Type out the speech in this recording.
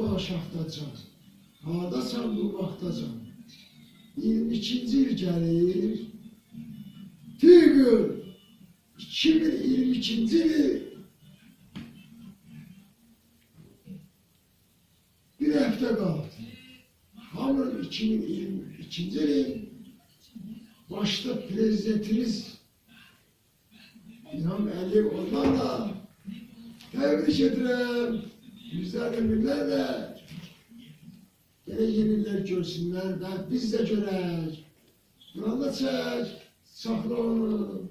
baş axtacan, hardasan bu vaxtacan. 22-ci il gəlir, Tügül, 2022-ci il bir həftə qaldı. Hamının 2022-ci il başta prezidentimiz İlham Əliyev onlarla tebrik edirəm. Yüzlerle millerle Gene yeniler görsünler ve biz de görək. Yolda çək, onu.